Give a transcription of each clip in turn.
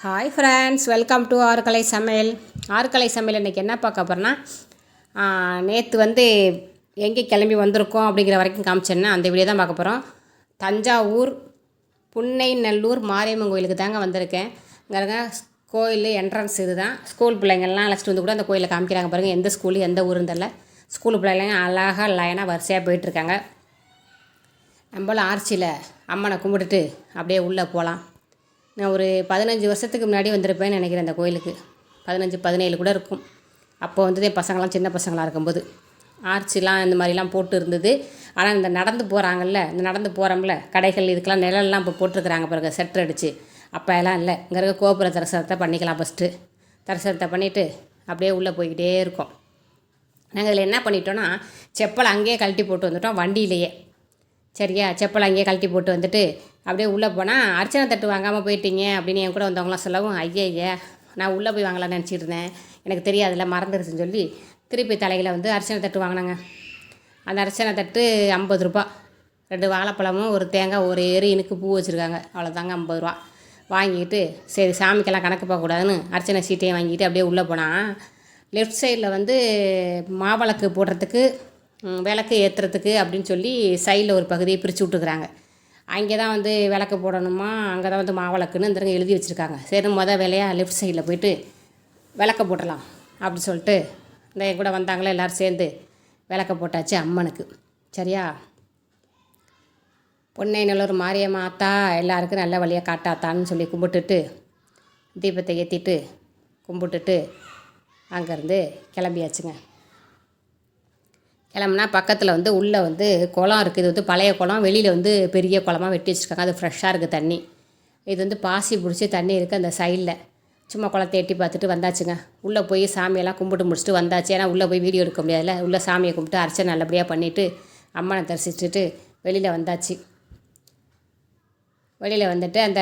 Hi friends welcome to ஆறுக்கலை சமையல். ஆறுக்கலை சமையல் இன்றைக்கி என்ன பார்க்க போகிறேன்னா நேற்று வந்து எங்கே கிளம்பி வந்திருக்கோம் அப்படிங்கிற வரைக்கும் காமிச்சேன்னா அந்த வீடியோ தான் பார்க்க போகிறோம் தஞ்சாவூர் புன்னை நல்லூர் மாரியம்மன் கோயிலுக்கு தாங்க வந்திருக்கேன். இங்கே கோயில் என்ட்ரன்ஸ் இது தான் ஸ்கூல் பிள்ளைங்கள்லாம் அழைச்சிட்டு வந்து கூட அந்த கோயிலில் காமிக்கிறாங்க பாருங்கள் எந்த ஸ்கூலு எந்த ஊருன்னு தெரில ஸ்கூல் பிள்ளைங்க அழகாக லைனாக வரிசையாக போயிட்டுருக்காங்க. நம்மளும் ஆர்ச்சியில் அம்மனை கும்பிட்டுட்டு அப்படியே உள்ளே போகலாம் நான் ஒரு பதினஞ்சு வருஷத்துக்கு முன்னாடி வந்திருப்பேன்னு நினைக்கிறேன் அந்த கோயிலுக்கு. பதினஞ்சு பதினேழு கூட இருக்கும். அப்போ வந்து என் பசங்களாம் சின்ன பசங்களாக இருக்கும்போது. ஆர்ச்சிலாம் இந்த மாதிரிலாம் போட்டு இருந்தது. ஆனால் இந்த நடந்து போகிறாங்கல்ல இந்த நடந்து போகிறோம்ல கடைகள் இதுக்கெல்லாம் நிழல்லாம் இப்போ போட்டிருக்கிறாங்க பிறகு செட்டர் அடித்து அப்போ எல்லாம் இல்லை. இங்கே இருக்க கோபுர தரிசனத்தை பண்ணிக்கலாம் ஃபஸ்ட்டு தரிசனத்தை பண்ணிவிட்டு அப்படியே உள்ளே போய்கிட்டே இருக்கோம். நாங்கள் இதில் என்ன பண்ணிட்டோன்னா செப்பல் அங்கேயே கழட்டி போட்டு வந்துட்டோம் வண்டியிலேயே. சரியா செப்பல் அங்கேயே கழட்டி போட்டு வந்துட்டு அப்படியே உள்ளே போனால் அர்ச்சனை தட்டு வாங்காமல் போயிட்டீங்க அப்படின்னு என் கூட வந்தவங்களாம் சொல்லவும் ஐயா ஐயா நான் உள்ளே போய் வாங்கலாம்னு நினச்சிட்டு இருந்தேன். எனக்கு தெரியாதுல்ல மறந்துருச்சுன்னு சொல்லி திருப்பி தலையில் வந்து அர்ச்சனை தட்டு வாங்கினாங்க. அந்த அர்ச்சனை தட்டு ஐம்பது ரூபா. ரெண்டு வாழைப்பழமும் ஒரு தேங்காய் ஒரு எரி இனுக்கு பூ வச்சுருக்காங்க. அவ்வளோதாங்க ஐம்பது ரூபா. வாங்கிட்டு சரி சாமிக்கெல்லாம் கணக்கு பார்க்கக்கூடாதுன்னு அர்ச்சனை சீட்டையும் வாங்கிட்டு அப்படியே உள்ளே போனால் லெஃப்ட் சைடில் வந்து மாவிளக்கு போடுறதுக்கு விளக்கு ஏற்றுறதுக்கு அப்படின்னு சொல்லி சைடில் ஒரு பகுதியை பிரித்து விட்டுக்கிறாங்க அங்கே தான் வந்து விளக்கு போடணுமா? அங்கே தான் வந்து மாவிளக்குன்னு இந்த எழுதி வச்சுருக்காங்க. சரி மொதல் வேலையாக லெஃப்ட் சைடில் போயிட்டு விளக்க போட்டலாம் அப்படி சொல்லிட்டு இந்த என் கூட வந்தாங்களே எல்லோரும் சேர்ந்து விளக்க போட்டாச்சு அம்மனுக்கு. சரியா? பொன்னை நல்லூர் மாரியம்மா ஆத்தா எல்லாருக்கும் நல்ல வழியாக காட்டாத்தான்னு சொல்லி கும்பிட்டுட்டு தீபத்தை ஏற்றிட்டு கும்பிட்டுட்டு அங்கேருந்து கிளம்பியாச்சுங்க. கிளம்புனா பக்கத்தில் வந்து உள்ளே வந்து குளம் இருக்குது இது வந்து பழைய குளம். வெளியில் வந்து பெரிய குளமாக வெட்டி வச்சுருக்காங்க. அது ஃப்ரெஷ்ஷாக இருக்குது தண்ணி. இது வந்து பாசி பிடிச்சி தண்ணி இருக்குது அந்த சைடில் சும்மா குளத்தை எட்டி பார்த்துட்டு வந்தாச்சுங்க. உள்ளே போய் சாமியெல்லாம் கும்பிட்டு முடிச்சுட்டு வந்தாச்சு. ஏன்னா உள்ளே போய் வீடியோ எடுக்க முடியாதுல்ல. உள்ளே சாமியை கும்பிட்டு அர்ச்சனை நல்லபடியாக பண்ணிவிட்டு அம்மனை தரிசிச்சுட்டு வெளியில் வந்தாச்சு. வெளியில் வந்துட்டு அந்த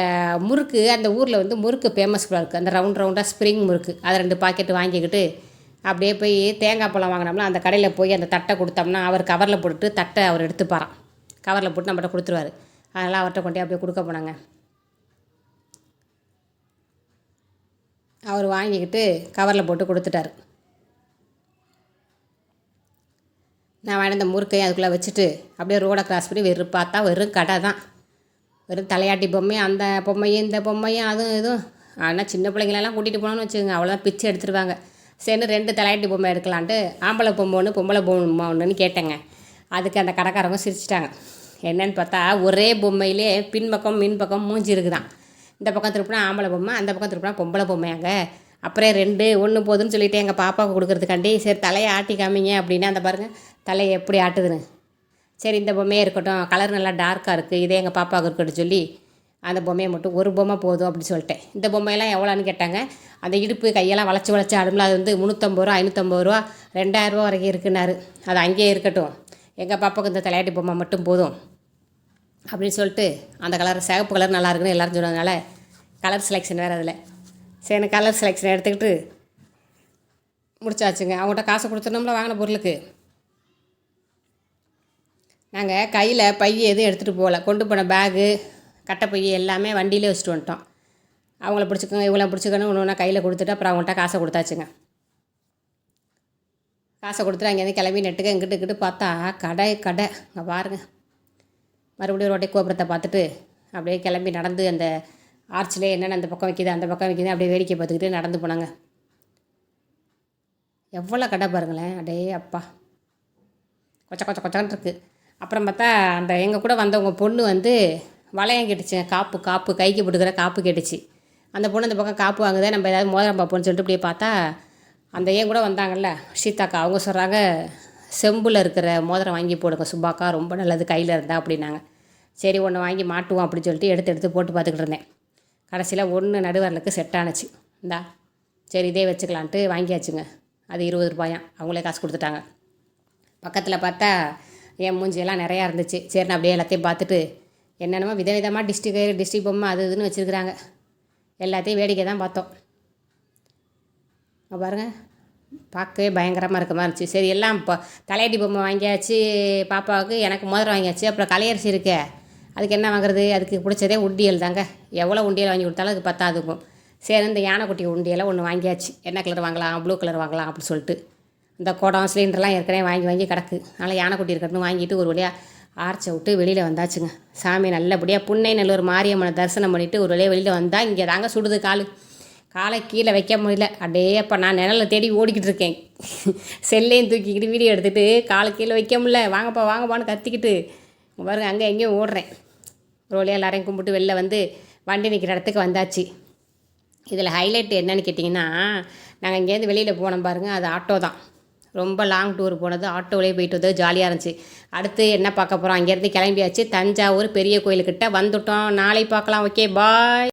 முறுக்கு அந்த ஊரில் வந்து முறுக்கு ஃபேமஸ் இருக்குது அந்த ரவுண்ட் ரவுண்டாக ஸ்ப்ரிங் முறுக்கு. அதை ரெண்டு பாக்கெட் வாங்கிக்கிட்டு அப்படியே போய் தேங்காய் பழம் வாங்கினோம்னா அந்த கடையில் போய் அந்த தட்டை கொடுத்தோம்னா அவர் கவரில் போட்டுட்டு தட்டை அவர் எடுத்துப்பாராம். கவரில் போட்டு நம்மகிட்ட கொடுத்துருவாரு. அதனால் அவர்கிட்ட கொண்டு அப்படியே கொடுக்க போனாங்க. அவர் வாங்கிக்கிட்டு கவரில் போட்டு கொடுத்துட்டாரு. நான் வாங்கின அந்த முறுக்கையும் அதுக்குள்ளே வச்சுட்டு அப்படியே ரோடை கிராஸ் பண்ணி வெறும் பார்த்தா வெறும் கடை தான். வெறும் தலையாட்டி பொம்மையும் அந்த பொம்மையும் இந்த பொம்மையும் அதுவும் இதுவும். ஆனால் சின்ன பிள்ளைங்களெல்லாம் கூட்டிகிட்டு போனோம்னு வச்சுக்கோங்க. அவ்வளோதான் பிச்சு எடுத்துருவாங்க. சரின்னு ரெண்டு தலையாட்டி பொம்மை எடுக்கலான்ட்டு ஆம்பளை பொம்மை ஒன்று பொம்பளை பொம்மை ஒன்றுன்னு கேட்டேங்க. அதுக்கு அந்த கடைக்காரவங்க சிரிச்சிட்டாங்க. என்னன்னு பார்த்தா ஒரே பொம்மையிலே பின்பக்கம் மின்பக்கம் மூஞ்சி இருக்குதான். இந்த பக்கம் திருப்பினா ஆம்பளை பொம்மை அந்த பக்கம் திருப்பினா பொம்பளை பொம்மையாங்க. அப்புறம் ரெண்டு ஒன்று போதுன்னு சொல்லிட்டு எங்கள் பாப்பாவுக்கு கொடுக்குறதுக்காண்டி சரி தலையை ஆட்டி காமிங்க அப்படின்னா அந்த பாருங்கள் தலையை எப்படி ஆட்டுதுன்னு. சரி இந்த பொம்மையே இருக்கட்டும் கலர் நல்லா டார்க்காக இருக்குது இதே எங்கள் பாப்பாவுக்கு இருக்கட்டும் சொல்லி அந்த பொம்மையை மட்டும் ஒரு பொம்மை போதும் அப்படின்னு சொல்லிட்டேன். இந்த பொம்மையெல்லாம் எவ்வளோன்னு கேட்டாங்க. அந்த இடுப்பு கையெல்லாம் வளைச்சி வளைச்சி ஆடும்ல அது வந்து முந்நூற்றம்பது ரூபா ஐநூற்றம்பது ரூபா ரெண்டாயிரரூவா வரைக்கும் இருக்குன்னாரு அது அங்கேயே இருக்கட்டும். எங்கள் பாப்பாவுக்கு இந்த தலையாட்டி பொம்மை மட்டும் போதும் அப்படின்னு சொல்லிட்டு அந்த கலர் சிகப்பு கலர் நல்லா இருக்குன்னு எல்லாரும் சொன்னதுனால கலர் செலெக்ஷன் வேறு அதில். சரி கலர் செலெக்ஷன் எடுத்துக்கிட்டு முடிச்சாச்சுங்க. அவங்கள்ட்ட காசு கொடுத்துட்டோம்ல வாங்கின பொருளுக்கு. நாங்கள் கையில் பை எதுவும் எடுத்துகிட்டு போகல. கொண்டு போன பேகு கட்டை பை எல்லாமே வண்டியிலே வச்சுட்டு வந்துட்டோம். அவங்கள பிடிச்சிக்கோங்க இவங்கள பிடிச்சிக்கணும் ஒன்று ஒன்றா கையில் கொடுத்துட்டு அப்புறம் அவங்கள்ட்ட காசை கொடுத்தாச்சுங்க. காசை கொடுத்துட்டு அங்கேருந்து கிளம்பி நெட்டுக்கு இங்கிட்டு இங்கிட்டு பார்த்தா கடை கடை. அங்கே பாருங்க. மறுபடியும் ரோட்டை கோபுரத்தை பார்த்துட்டு அப்படியே கிளம்பி நடந்து அந்த ஆர்ச்சிலே என்னென்ன அந்த பக்கம் வைக்கிது அந்த பக்கம் வைக்கிது அப்படியே வேடிக்கை பார்த்துக்கிட்டு நடந்து போனாங்க. எவ்வளோ கடை பாருங்களேன். அடே அப்பா. கொச்ச கொச்ச கொச்சான் இருக்குது அப்புறம் பார்த்தா அந்த எங்கள் கூட வந்தவங்க பொண்ணு வந்து வளையம் கேட்டுச்சுங்க காப்பு காப்பு கைக்கு போட்டுக்கிற காப்பு கேட்டுச்சு. அந்த பொண்ணு அந்த பக்கம் காப்பு வாங்குதே. நம்ம ஏதாவது மோதிரம் பார்ப்போம்னு சொல்லிட்டு இப்படியே பார்த்தா அந்த ஏன் கூட வந்தாங்கல்ல சீதாக்கா அவங்க சொல்கிறாங்க செம்பில் இருக்கிற மோதிரம் வாங்கி போடுங்க சுப்பாக்கா ரொம்ப நல்லது கையில் இருந்தால் அப்படின்னாங்க. சரி ஒன்று வாங்கி மாட்டுவோம் அப்படின்னு சொல்லிட்டு எடுத்து எடுத்து போட்டு பார்த்துக்கிட்டு இருந்தேன். கடைசியில் ஒன்று நடுவரலுக்கு செட் ஆனுச்சு. இந்தா சரி இதே வச்சுக்கலான்ட்டு வாங்கியாச்சுங்க. அது இருபது ரூபாயாம் அவங்களே காசு கொடுத்துட்டாங்க. பக்கத்தில் பார்த்தா என் மூஞ்சியெல்லாம் நிறையா இருந்துச்சு. சரி நான் அப்படியே எல்லாத்தையும் பார்த்துட்டு என்னென்னமோ விதவிதமாக டிஸ்ட்ரிக் டிஸ்ட்ரிக் பொம்மை அது இதுன்னு வச்சுருக்குறாங்க. எல்லாத்தையும் வேடிக்கை தான் பார்த்தோம். இங்க பாருங்க பார்க்கவே பயங்கரமாக இருக்க மாதிரி இருந்துச்சு. சரி எல்லாம் இப்போ தலையடி பொம்மை வாங்கியாச்சு பாப்பாவுக்கு எனக்கு மோதிரம் வாங்கியாச்சு அப்புறம் கலையரிசி இருக்கே அதுக்கு என்ன வாங்குறது? அதுக்கு பிடிச்சதே உண்டியல் தாங்க. எவ்வளோ உண்டியல் வாங்கி கொடுத்தாலும் அது பத்தாதுக்கும் சரி இந்த யானைக்குட்டி உண்டியெல்லாம் ஒன்று வாங்கியாச்சு. என்ன கலர் வாங்கலாம்? ப்ளூ கலர் வாங்கலாம் அப்படின்னு சொல்லிட்டு. இந்த குடம் சிலிண்டர்லாம் ஏற்கனவே வாங்கி வாங்கி கிடக்கு. அதனால் யானைக்குட்டி இருக்கட்டும் வாங்கிட்டு ஒரு வழியாக ஆர்ச்சை விட்டு வெளியில் வந்தாச்சுங்க. சாமி நல்லபடியாக புன்னை நல்லூர் மாரியம்மனை தரிசனம் பண்ணிவிட்டு ஒரு வழியாக வெளியில் வந்தால் இங்கே தாங்க சுடுது காலு. காலை கீழே வைக்க முடியல. அப்படியே அப்போ நான் நிழலை தேடி ஓடிக்கிட்டு இருக்கேன். செல்லையும் தூக்கிக்கிட்டு வீடியோ எடுத்துகிட்டு காலை கீழே வைக்க முடியல. வாங்கப்பா வாங்கப்பான்னு கத்திக்கிட்டு பாருங்க அங்கே எங்கேயும் ஓடுறேன். ஒரு வழியாக எல்லாரையும் கும்பிட்டு வெளில வந்து வண்டி நிற்கிற இடத்துக்கு வந்தாச்சு. இதில் ஹைலைட் என்னன்னு கேட்டிங்கன்னா நாங்கள் இங்கேருந்து வெளியில் போனோம் பாருங்கள் அது ஆட்டோ தான். ரொம்ப லாங் டூர் போனது ஆட்டோவிலே போயிட்டு வந்தது ஜாலியாக இருந்துச்சு. அடுத்து என்ன பார்க்க போகிறோம் அங்கேருந்து கிளம்பியாச்சு. தஞ்சாவூர் பெரிய கோயிலுக்கிட்ட வந்துட்டோம். நாளை பார்க்கலாம். Okay bye.